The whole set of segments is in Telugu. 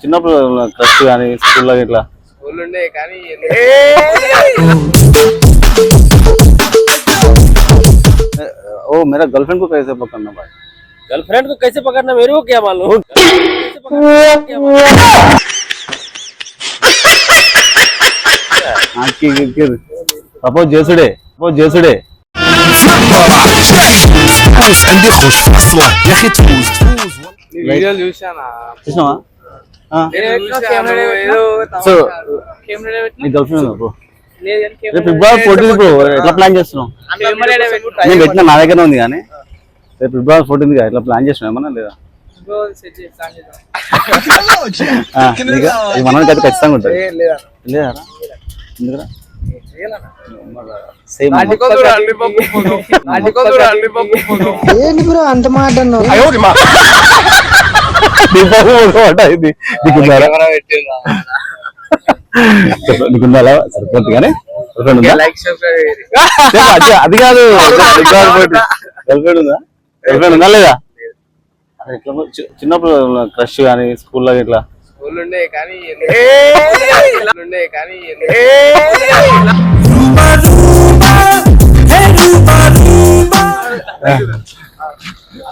చిన్నప్పుడు క్రష్ ओ मेरा गर्लफ्रेंड को कैसे पकड़ना भाई? गर्लफ्रेंड को कैसे पकड़ना? मेरे को क्या मालूम? సపోజ్ చేసుడే సపోజ్ చేసుడే చూసావా సో నీ గర్ల్ ఫ్రెండ్ బ్రో? రేపు ఫిబ్రవరి ఫోర్టీన్త్ బ్రో ఎట్లా ప్లాన్ చేస్తున్నావు? నేను పెట్టిన నా దగ్గర ఉంది కానీ. రేపు ఫిబ్రవరి ఫోర్టీన్త్ ఎట్లా ప్లాన్ చేస్తున్నావు? ఏమన్నా లేదా? మనకి అయితే ఖచ్చితంగా ఉంటుంది. లేదా? ఎందుకురా? సేమ్ ఏంటి బ్రో అంత మాట ఇది. సరిపోతుంది కానీ అది- కాదు గర్ల్ఫ్రెండ్ ఉందా? గర్ల్ఫ్రెండ్ ఉందా లేదా? చిన్నప్పుడు క్రష్ కానీ స్కూల్లో ఇట్లా? ఊళ్ళుండే కానీ కానీ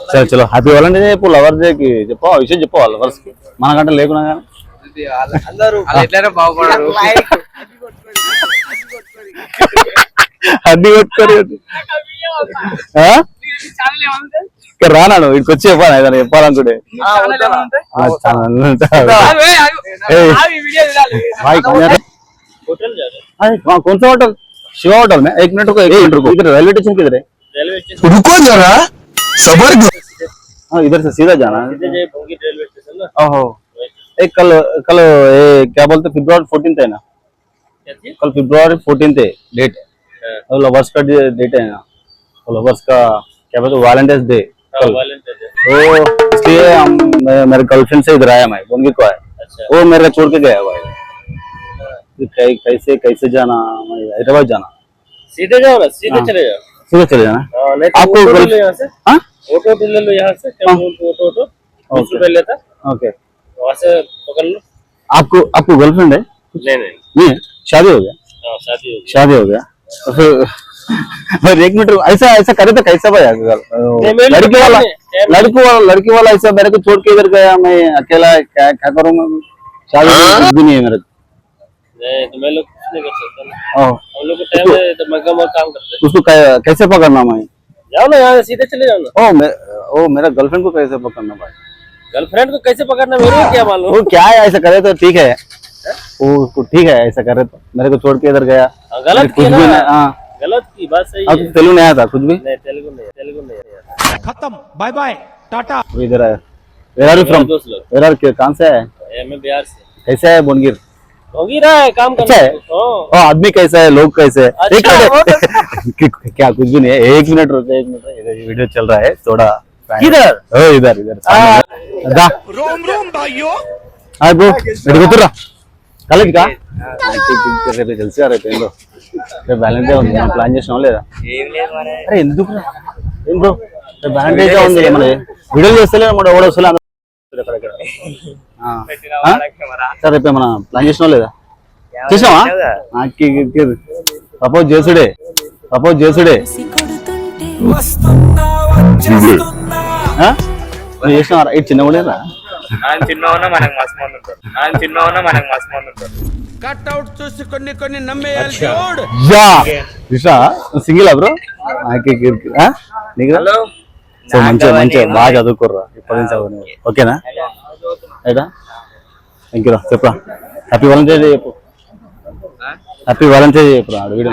సరే చలో హ్యాపీ వాళ్ళంటే చెప్పు లవర్ డేకి చెప్పు ఆ విషయం చెప్పు లవర్స్ కి మనకంటే లేకున్నా కానీ అందరూ ఎట్లయినా బాగుపడరు అడ్డి కొట్టుకొని ఆ? ఇక్కడ రానాడు ఇక్కడికి వచ్చి చెప్పాను ఏదైనా చెప్పాలనుకుంటే ఆ, చాలా ఉంటా. ఏయ్, भाई कौन है होटल जा रहे अरे वहाँ कौन सा होटल शिवा होटल में एक मिनट रुको एक मिनट रुको इधर रेलवे स्टेशन किधर है रेलवे स्टेशन रुको जरा सबर करो हाँ इधर से सीधा जाना है। रेलवे स्टेशन ना। ओहो। एक कल कल ये क्या बोलते फेब्रुआरी फोर्टीन है ना? कल फेब्रुआरी फोर्टीन डेट हाँ। और लवर्स का डेट है ना। लवर्स का क्या बोलते वैलेंटाइंस डे हाँ, कल। वालेंटाइन तो इसलिए हम मेरे गर्लफ्रेंड से इधर आया मैं बोनगी को आया। अच्छा। वो मेरे को छोड़ के गया भाई। कि कै- कैसे कैसे जाना मैं हैदराबाद जाना। सीधे जाओ ना सीधे हाँ। चले जाओ। सीधे चले जाना। हाँ, तो आपको ऑटो ले लो यहाँ से। हाँ? ऑटो ऑटो ले लो यहाँ से ऑटो ऑटो? बीस। रुपए लेता ओके। वहाँ से पकड़ लो। आपको आपको गर्लफ्रेंड है? नहीं नहीं। नहीं शादी हो गया? हाँ शादी शादी हो गया। तो फिर फिर एक मिनट ऐसा ऐसा करे तो कैसा भाई? लड़की वाला लड़की वाला लड़की वाला ऐसा मेरे को छोड़ के इधर गया मैं अकेला क्या क्या करूँगा शादी भी नहीं है मेरे को तो मैं लोग कुछ नहीं कर सकता हम लोग को टाइम है तो काम करते हैं। उसको कैसे पकड़ना मैं जाओ ना यहाँ सीधे चले जाओ ना। ओ मैं ओ मेरा गर्लफ्रेंड को कैसे पकड़ना भाई? गर्लफ्रेंड को कैसे पकड़ना मेरे क्या मालूम? वो क्या है ऐसा करे तो ठीक है। वो उसको ठीक है ऐसा करे तो। मेरे को छोड़ के इधर गया। हाँ, गलत कुछ भी ना। नहीं हाँ। गलत की बात सही है। तो तेलुगु नहीं आया था कुछ भी? नहीं तेलुगु नहीं तेलुगु नहीं। खत्म बाय बाय टाटा इधर आया। Where are you from where are कहाँ से है मैं बिहार से। कैसे है बोनगिर? है काम अच्छा करना है? हाँ ओ आदमी कैसा है लोग कैसे है एक अच्छा, वो मिनट कि- क्या कुछ भी नहीं है एक मिनट रुको एक मिनट इधर ये वीडियो चल रहा है थोड़ा किधर? ओ इधर इधर सामने। दा रोम रोम भाइयों హాయ్ బ్రో ఎటు కూతురా కాలేజ్ కా రేపు తెలిసి రేపు ఏందో రేపు వ్యాలంటైన్ ఉంది మనం ప్లాన్ చేసినాం లేదా అరే ఎందుకు ఏం బ్రో రేపు వ్యాలంటైన్ డే ఉంది మన వీడియోలు చేస్తలే మన ఎవడో వస్తలే సరే మన ప్లాన్ చేసినాం లేదా? చేసావా ప్రపోజ్ చేసుడే. ప్రపోజ్ చేసుడే. చేసినావా? ఇటు చిన్న కూడా ఆయన చిన్న ఉన్నా మనకు మస్తు మంది ఉంటారు ఆయన చిన్న ఉన్నా మనకు మస్తు మంది ఉంటారు కట్అవుట్ చూసి కొన్ని కొన్ని నమ్మేయాలి. చూడు యా రిషా సింగిల్ బ్రో? నీకు హలో? సో మంచిగా మంచిగా బాగా చదువుకోర్రా. ఇప్పటి నుంచి చదువు ఓకేనా? రైటా థ్యాంక్ యూ రా. చెప్పరా. హ్యాపీ వాలంటీర్ చెప్పు. హ్యాపీ వాలంటీర్ చెప్పురా వీడియో